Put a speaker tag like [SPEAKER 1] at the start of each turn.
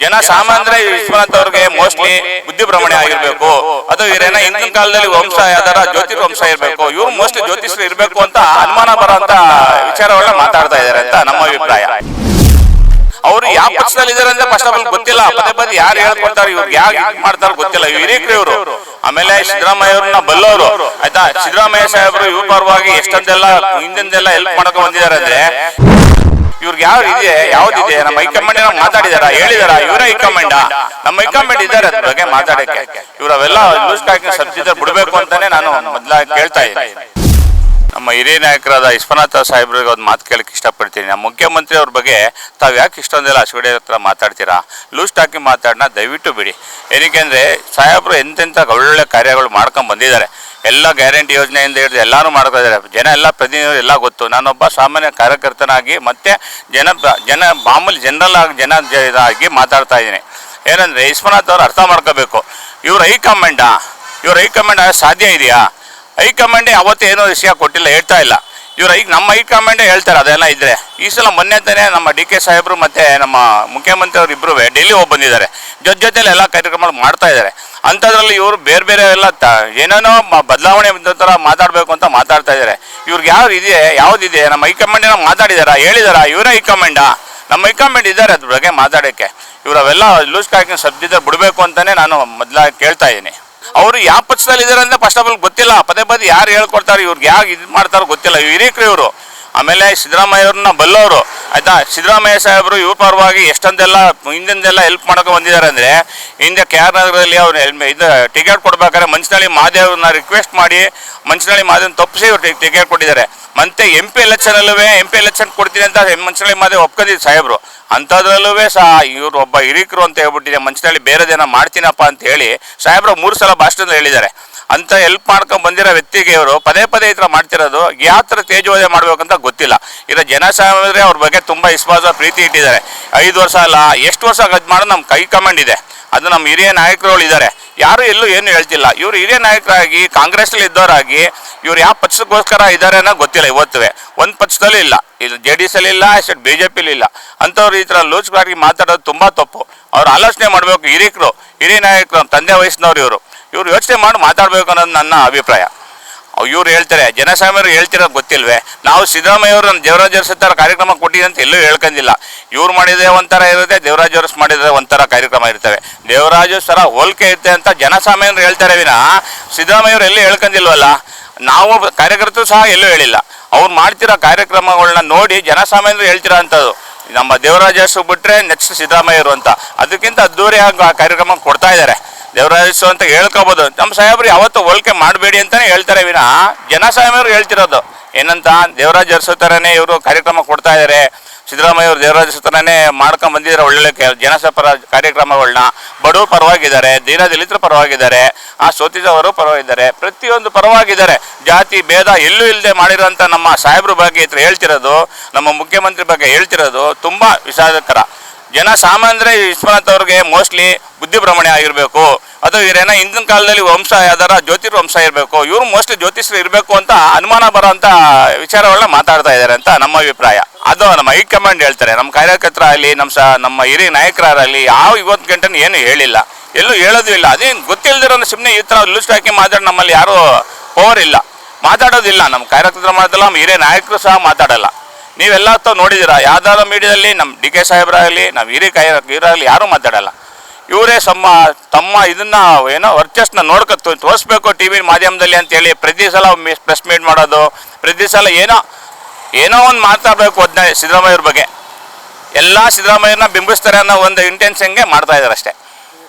[SPEAKER 1] ಜನ ಸಾಮಾನ್ಯ ವಿಶ್ವನಾಥ್ ಅವ್ರಿಗೆ ಮೋಸ್ಟ್ಲಿ ಬುದ್ಧಿ ಭ್ರಮಣೆ ಆಗಿರ್ಬೇಕು. ಅದು ಇವರೇನ ಹಿಂದಿನ ಕಾಲದಲ್ಲಿ ವಂಶ ಯಾವ್ದಾರ ಜ್ಯೋತಿರ್ ವಂಶ ಇರ್ಬೇಕು. ಇವ್ರು ಮೋಸ್ಟ್ಲಿ ಜ್ಯೋತಿಷ್ರು ಇರ್ಬೇಕು. ಅಂತ ಅನುಮಾನ ಬರೋಂತ ವಿಚಾರಗಳನ್ನ ಮಾತಾಡ್ತಾ ಇದಾರೆ ಅಂತ ನಮ್ಮ ಅಭಿಪ್ರಾಯ. ಅವ್ರು ಯಾವ ಪಕ್ಷದಲ್ಲಿ ಇದಾರೆ ಅಂತ ಫಸ್ಟ್ ಆಫ್ ಆಲ್ ಗೊತ್ತಿಲ್ಲ. ಪದೇ ಪದೇ ಯಾರು ಹೇಳ್ಕೊಡ್ತಾರೆ ಇವ್ರು ಯಾವ ಮಾಡ್ತಾರೋ ಗೊತ್ತಿಲ್ಲ. ಹಿರೀಕ್ರಿ ಇವರು. ಆಮೇಲೆ ಸಿದ್ದರಾಮಯ್ಯ ಅವ್ರನ್ನ ಬಲ್ಲವರು ಆಯ್ತಾ? ಸಿದ್ದರಾಮಯ್ಯ ಸಾಹೇಬರು ಇವ್ರ ಪರವಾಗಿ ಎಷ್ಟೊಂದೆಲ್ಲ ಹಿಂದಿಂದೆಲ್ಲ ಹೆಲ್ಪ್ ಮಾಡಕ್ ಬಂದಿದ್ದಾರೆ ಅಂದ್ರೆ ಇವ್ರಿಗೆ ಯಾವ ಇದೆ ಯಾವ್ದಿದೆ ನಮ್ಮ ಹೈಕಮಾಂಡ್ ಮಾತಾಡಿದಾರ? ಹೇಳಿದಾರ? ಇವರ ಹೈಕಮಾಂಡ್ ನಮ್ಮ ಹೈಕಮಾಂಡ್ ಇದ್ದಾರೆ ಅದ್ರ ಬಗ್ಗೆ ಮಾತಾಡಕ್ಕೆ. ಇವರವೆಲ್ಲ ಲೂಸ್ ಟಾಕಿಂಗ್ ಸಬ್ಸಿಡಿ ಬಿಡ್ಬೇಕು ಅಂತಾನೆ ನಾನು ಮೊದ್ಲ ಕೇಳ್ತಾ ಇದ್ದೀನಿ. ನಮ್ಮ ಹಿರಿಯ ನಾಯಕರಾದ ವಿಶ್ವನಾಥ ಸಾಹೇಬ್ರಿಗೆ ಒಂದು ಮಾತು ಕೇಳಕ್ಕೆ ಇಷ್ಟಪಡ್ತೀನಿ. ನಮ್ಮ ಮುಖ್ಯಮಂತ್ರಿ ಅವ್ರ ಬಗ್ಗೆ ತಾವು ಯಾಕೆ ಇಷ್ಟೊಂದೆಲ್ಲ ಹಸಿಗಡೆ ಹತ್ರ ಮಾತಾಡ್ತೀರಾ? ಲೂಸ್ ಟಾಕಿ ಮಾತಾಡೋಣ ದಯವಿಟ್ಟು ಬಿಡಿ. ಏನಕ್ಕೆ ಅಂದರೆ ಸಾಹೇಬರು ಎಂತೆಂಥ ಒಳ್ಳೊಳ್ಳೆ ಕಾರ್ಯಗಳು ಮಾಡ್ಕೊಂಡು ಬಂದಿದ್ದಾರೆ. ಎಲ್ಲ ಗ್ಯಾರಂಟಿ ಯೋಜನೆಯಿಂದ ಹಿಡಿದು ಎಲ್ಲರೂ ಮಾಡ್ತಾ ಇದ್ದಾರೆ. ಜನ ಎಲ್ಲ ಪ್ರತಿನಿಧಿ ಎಲ್ಲ ಗೊತ್ತು. ನಾನೊಬ್ಬ ಸಾಮಾನ್ಯ ಕಾರ್ಯಕರ್ತನಾಗಿ ಮತ್ತೆ ಜನ ಜನ ಮಾಮೂಲಿ ಜನರಲ್ ಆಗಿ ಜನ ಇದಾಗಿ ಮಾತಾಡ್ತಾ ಇದ್ದೀನಿ. ಏನಂದರೆ ವಿಶ್ವನಾಥ್ ಅವರು ಅರ್ಥ ಮಾಡ್ಕೋಬೇಕು. ಇವ್ರು ಹೈಕಮಾಂಡಾ ಇವ್ರು ಹೈಕಮಾಂಡ್ ಸಾಧ್ಯ ಇದೆಯಾ? ಹೈಕಮಾಂಡ್ ಅವತ್ತು ಏನೋ ವಿಷಯ ಕೊಟ್ಟಿಲ್ಲ, ಹೇಳ್ತಾ ಇಲ್ಲ. ಇವ್ರು ಈಗ ನಮ್ಮ ಹೈಕಮಾಂಡೇ ಹೇಳ್ತಾರೆ ಅದೆಲ್ಲ ಇದ್ದರೆ ಈ ಸಲ ಮೊನ್ನೆ ತಾನೇ ನಮ್ಮ ಡಿ ಕೆ ಸಾಹೇಬರು ಮತ್ತು ನಮ್ಮ ಮುಖ್ಯಮಂತ್ರಿ ಅವರು ಇಬ್ಬರು ಡೆಲ್ಲಿ ಹೋಗಿ ಬಂದಿದ್ದಾರೆ. ಜೊತೆ ಜೊತೆಲಿ ಎಲ್ಲ ಕಾರ್ಯಕ್ರಮಗಳು ಮಾಡ್ತಾ ಇದ್ದಾರೆ. ಅಂಥದ್ರಲ್ಲಿ ಇವರು ಬೇರೆ ಬೇರೆ ಎಲ್ಲ ತ, ಏನೇನೋ ಬದಲಾವಣೆ ಥರ ಮಾತಾಡಬೇಕು ಅಂತ ಮಾತಾಡ್ತಾ ಇದ್ದಾರೆ ಇವ್ರಿಗೆ ಯಾವ್ದು ಇದೆ ಯಾವ್ದಿದೆ ನಮ್ಮ ಹೈಕಮಾಂಡ್ ಏನೋ ಮಾತಾಡಿದಾರ? ಹೇಳಿದಾರ? ಇವರೇ ಹೈಕಮಾಂಡಾ? ನಮ್ಮ ಹೈಕಮಾಂಡ್ ಇದ್ದಾರೆ ಅದ್ರ ಬಗ್ಗೆ ಮಾತಾಡೋಕ್ಕೆ. ಇವರವೆಲ್ಲ ಲೂಸ್ ಕಾಯ್ಕಿನ ಸದ್ದಿದ್ರೆ ಬಿಡಬೇಕು ಅಂತಲೇ ನಾನು ಮೊದಲ ಕೇಳ್ತಾ ಇದ್ದೀನಿ. ಅವರು ಯಾವ ಪಕ್ಷದಲ್ಲಿ ಅಂತ ಫಸ್ಟ್ ಆಫ್ ಆಲ್ ಗೊತ್ತಿಲ್ಲ. ಪದೇ ಪದೇ ಯಾರು ಹೇಳ್ಕೊಡ್ತಾರೆ, ಇವ್ರಿಗೆ ಯಾರು ಇದು ಮಾಡ್ತಾರೋ ಗೊತ್ತಿಲ್ಲ. ಹಿರೀಕ್ರಿ ಇವರು. ಆಮೇಲೆ ಸಿದ್ದರಾಮಯ್ಯ ಅವ್ರನ್ನ ಬಲ್ಲವರು. ಆಯ್ತಾ? ಸಿದ್ದರಾಮಯ್ಯ ಸಾಹೇಬರು ಇವ್ರ ಪರವಾಗಿ ಎಷ್ಟೊಂದೆಲ್ಲ ಹಿಂದಿಂದೆಲ್ಲ ಹೆಲ್ಪ್ ಮಾಡೋಕೆ ಬಂದಿದ್ದಾರೆ ಅಂದರೆ, ಹಿಂದೆ ಕೆ ಆರ್ ನಗರದಲ್ಲಿ ಅವ್ರು ಇದು ಟಿಕೆಟ್ ಕೊಡ್ಬೇಕಾದ್ರೆ ಮಂಚನಹಳ್ಳಿ ಮಹಾದೇವ್ರನ್ನ ರಿಕ್ವೆಸ್ಟ್ ಮಾಡಿ ಮಂಚನಹಳ್ಳಿ ಮಹಾದೇವ್ನ ತಪ್ಪಿಸಿ ಇವ್ರು ಟಿಕೆಟ್ ಕೊಟ್ಟಿದ್ದಾರೆ. ಮತ್ತೆ ಎಂ ಪಿ ಎಲೆಕ್ಷನಲ್ಲೂ ಎಂ ಪಿ ಎಲೆಕ್ಷನ್ ಕೊಡ್ತೀನಿ ಅಂತ ಮಂಚನಹಳ್ಳಿ ಮಹಾದೇವ್ ಒಪ್ಕೊಂಡಿದ್ದು ಸಾಹೇಬರು. ಅಂಥದ್ರಲ್ಲೂ ಸಹ ಇವರು ಒಬ್ಬ ಹಿರಿಕರು ಅಂತ ಹೇಳ್ಬಿಟ್ಟಿದೆ ಮಂಚನಳ್ಳಿ ಬೇರೆದೇನೋ ಮಾಡ್ತೀನಪ್ಪ ಅಂತ ಹೇಳಿ ಸಾಹೇಬ್ರು ಮೂರು ಸಲ ಭಾಷಣದಲ್ಲಿ ಹೇಳಿದ್ದಾರೆ. ಅಂತ ಹೆಲ್ಪ್ ಮಾಡ್ಕೊಂಡು ಬಂದಿರೋ ವ್ಯಕ್ತಿಗೆ ಇವರು ಪದೇ ಪದೇ ಈ ಥರ ಮಾಡ್ತಿರೋದು ಯಾವ ಥರ ಮಾಡಬೇಕು ಮಾಡ್ಬೇಕಂತ ಗೊತ್ತಿಲ್ಲ. ಇರೋ ಜನಸಾಮಾನ್ಯರೇ ಅವ್ರ ಬಗ್ಗೆ ತುಂಬ ವಿಶ್ವಾಸ, ಪ್ರೀತಿ ಇಟ್ಟಿದ್ದಾರೆ. ಐದು ವರ್ಷ ಅಲ್ಲ, ಎಷ್ಟು ವರ್ಷ ಅದು ಮಾಡೋದು ನಮ್ಮ ಕೈ ಕಮಾಂಡ್ ಇದೆ. ಅದು ನಮ್ಮ ಹಿರಿಯ ನಾಯಕರುಗಳು ಇದ್ದಾರೆ. ಯಾರು ಎಲ್ಲೂ ಏನು ಹೇಳ್ತಿಲ್ಲ. ಇವರು ಹಿರಿಯ ನಾಯಕರಾಗಿ ಕಾಂಗ್ರೆಸ್ನಲ್ಲಿ ಇದ್ದವರಾಗಿ, ಇವ್ರು ಯಾವ ಪಕ್ಷಕ್ಕೋಸ್ಕರ ಇದ್ದಾರೆ ಅನ್ನೋ ಗೊತ್ತಿಲ್ಲ ಇವತ್ತುವೆ. ಒಂದು ಪಕ್ಷದಲ್ಲೂ ಇಲ್ಲ. ಇದು ಜೆ ಡಿ ಎಸ್ ಅಲ್ಲಿ ಇಲ್ಲ ಅಷ್ಟು ಬಿ ಜೆ ಪಿಲಿ ಇಲ್ಲ. ಅಂಥವ್ರು ಈ ಥರ ಲೂಚ್ಗಾಗಿ ಮಾತಾಡೋದು ತುಂಬ ತಪ್ಪು. ಅವ್ರು ಆಲೋಚನೆ ಮಾಡಬೇಕು ಹಿರಿಕರು, ಹಿರಿಯ ನಾಯಕರು ತಂದೆ ವಯಸ್ಸಿನವ್ರು ಇವರು. ಇವ್ರು ಯೋಚನೆ ಮಾಡಿ ಮಾತಾಡಬೇಕು ಅನ್ನೋದು ನನ್ನ ಅಭಿಪ್ರಾಯ. ಇವ್ರು ಹೇಳ್ತಾರೆ, ಜನಸಾಮಾನ್ಯರು ಹೇಳ್ತಿರೋದು ಗೊತ್ತಿಲ್ವೇ? ನಾವು ಸಿದ್ದರಾಮಯ್ಯ ಅವರು ನಮ್ಮ ಥರ ಕಾರ್ಯಕ್ರಮ ಕೊಟ್ಟಿದೆ ಅಂತ ಎಲ್ಲೂ ಹೇಳ್ಕೊಂಡಿಲ್ಲ ಇವ್ರು ಮಾಡಿದೆ ಒಂಥರ ಇರುತ್ತೆ, ದೇವರಾಜ್ ಅರಸ್ ಮಾಡಿದ್ರೆ ಒಂಥರ ಕಾರ್ಯಕ್ರಮ ಇರ್ತವೆ. ದೇವರಾಜ್ ಸರ ಹೋಲಿಕೆ ಇರುತ್ತೆ ಅಂತ ಜನಸಾಮಾನ್ಯರು ಹೇಳ್ತಾರೆ ವಿನ ಸಿದ್ದರಾಮಯ್ಯ ಅವರು ಎಲ್ಲೂ ಹೇಳ್ಕೊಂಡಿಲ್ವಲ್ಲ ನಾವು ಕಾರ್ಯಕರ್ತರು ಸಹ ಎಲ್ಲೂ ಹೇಳಿಲ್ಲ. ಅವ್ರು ಮಾಡ್ತಿರೋ ಕಾರ್ಯಕ್ರಮಗಳನ್ನ ನೋಡಿ ಜನಸಾಮಾನ್ಯರು ಹೇಳ್ತಿರೋ ಅಂಥದ್ದು. ನಮ್ಮ ದೇವರಾಜ್ ಅರಸು ಬಿಟ್ರೆ ನೆಕ್ಸ್ಟ್ ಸಿದ್ದರಾಮಯ್ಯರು ಅಂತ. ಅದಕ್ಕಿಂತ ಅದ್ದೂರಿಯಾಗಿ ಆ ಕಾರ್ಯಕ್ರಮ ಕೊಡ್ತಾ ಇದ್ದಾರೆ. ದೇವರಾಜು ಅಂತ ಹೇಳ್ಕೋಬೋದು. ನಮ್ಮ ಸಾಹೇಬ್ರು ಯಾವತ್ತು ಹೋಲಿಕೆ ಮಾಡಬೇಡಿ ಅಂತಾನೆ ಹೇಳ್ತಾರೆ ವಿನ. ಜನ ಸಾಹೇಬರು ಹೇಳ್ತಿರೋದು. ಏನಂತ? ದೇವರಾಜ್ ಅರಸು ಥರನೇ ಇವರು ಕಾರ್ಯಕ್ರಮ ಕೊಡ್ತಾ ಇದ್ದಾರೆ ಸಿದ್ದರಾಮಯ್ಯ ಅವರು ದೇವರಾಜ ಥರನೇ ಮಾಡ್ಕೊಂಡು ಬಂದಿದ್ದಾರೆ ಒಳ್ಳೊಳ್ಳೆ ಕೆ- ಜನಸಪರ ಕಾರ್ಯಕ್ರಮಗಳನ್ನ ಬಡವರು ಪರವಾಗಿದ್ದಾರೆ ದೀನ ದಲಿತರು ಪರವಾಗಿದ್ದಾರೆ, ಆ ಸೋತಿದವರು ಪರವಾಗಿದ್ದಾರೆ, ಪ್ರತಿಯೊಂದು ಪರವಾಗಿದ್ದಾರೆ. ಜಾತಿ, ಭೇದ ಎಲ್ಲೂ ಇಲ್ಲದೆ ಮಾಡಿರೋಂಥ ನಮ್ಮ ಸಾಹೇಬ್ರ ಬಗ್ಗೆ ಹೇಳ್ತಿರೋದು, ನಮ್ಮ ಮುಖ್ಯಮಂತ್ರಿ ಬಗ್ಗೆ ಹೇಳ್ತಿರೋದು ತುಂಬ ವಿಷಾದಕರ. ಜನ ಸಾಮಾನ್ಯರೇ ವಿಶ್ವನಾಥ್ ಅವ್ರಿಗೆ ಮೋಸ್ಟ್ಲಿ ಬುದ್ಧಿ ಭ್ರಮಣೆ ಆಗಿರಬೇಕು. ಅದು ಇವರೇನ ಹಿಂದಿನ ಕಾಲದಲ್ಲಿ ವಂಶ ಯಾವ್ದಾರ ಜ್ಯೋತಿರ್ ವಂಶ ಇರಬೇಕು. ಇವ್ರು ಮೋಸ್ಟ್ಲಿ ಜ್ಯೋತಿಷ್ರು ಇರಬೇಕು ಅಂತ ಅನುಮಾನ ಬರೋಂಥ ವಿಚಾರಗಳನ್ನ ಮಾತಾಡ್ತಾ ಇದ್ದಾರೆ ಅಂತ ನಮ್ಮ ಅಭಿಪ್ರಾಯ. ಅದು ನಮ್ಮ ಹೈಕಮಾಂಡ್ ಹೇಳ್ತಾರೆ. ನಮ್ಮ ಕಾರ್ಯಕರ್ತರಾಗಲಿ ನಮ್ಮ ಸ, ನಮ್ಮ ಹಿರಿಯ ನಾಯಕರಾಗಲಿ ಯಾವ ಇವತ್ತು ಗಂಟೆ ಏನು ಹೇಳಿಲ್ಲ. ಎಲ್ಲೂ ಹೇಳೋದು ಇಲ್ಲ. ಅದೇನು ಗೊತ್ತಿಲ್ಲದಿರೋ ಸುಮ್ಮನೆ ಈ ಥರ ಲೂಸ್ ಹಾಕಿ ಮಾತಾಡಿ ನಮ್ಮಲ್ಲಿ ಯಾರೂ ಪವರ್ ಇಲ್ಲ. ಮಾತಾಡೋದಿಲ್ಲ. ನಮ್ಮ ಕಾರ್ಯಕರ್ತರು ಮಾಡೋದಿಲ್ಲ ನಮ್ಮ ಹಿರಿಯ ನಾಯಕರು ಸಹ ಮಾತಾಡಲ್ಲ. ನೀವೆಲ್ಲ ತಾವು ನೋಡಿದ್ದೀರಾ? ಯಾವ್ದಾದ್ರು ಮೀಡಿಯಾದಲ್ಲಿ ನಮ್ಮ ಡಿ ಕೆ ಸಾಹೇಬ್ರಾಗಲಿ ನಮ್ಮ ಹಿರಿಯ ಕೈ ಇವರಾಗಲಿ ಯಾರೂ ಮಾತಾಡಲ್ಲ. ಇವರೇ ಸಮ್ಮ, ತಮ್ಮ ಇದನ್ನ ಏನೋ ವರ್ಚಸ್ನ ನೋಡ್ಕೊ ತೋರಿಸ್ಬೇಕು ಟಿ ವಿ ಮಾಧ್ಯಮದಲ್ಲಿ ಅಂತೇಳಿ ಪ್ರತಿ ಸಲ ಪ್ರೆಸ್ ಮೀಟ್ ಮಾಡೋದು, ಪ್ರತಿ ಸಲ ಏನೋ ಏನೋ ಒಂದು ಮಾತಾಡಬೇಕು ಅದನ್ನ ಸಿದ್ದರಾಮಯ್ಯವ್ರ ಬಗ್ಗೆ. ಎಲ್ಲ ಸಿದ್ದರಾಮಯ್ಯನ ಬಿಂಬಿಸ್ತಾರೆ ಅನ್ನೋ ಒಂದು ಇಂಟೆನ್ಷನ್ಗೆ ಮಾಡ್ತಾ ಇದ್ದಾರೆ ಅಷ್ಟೇ.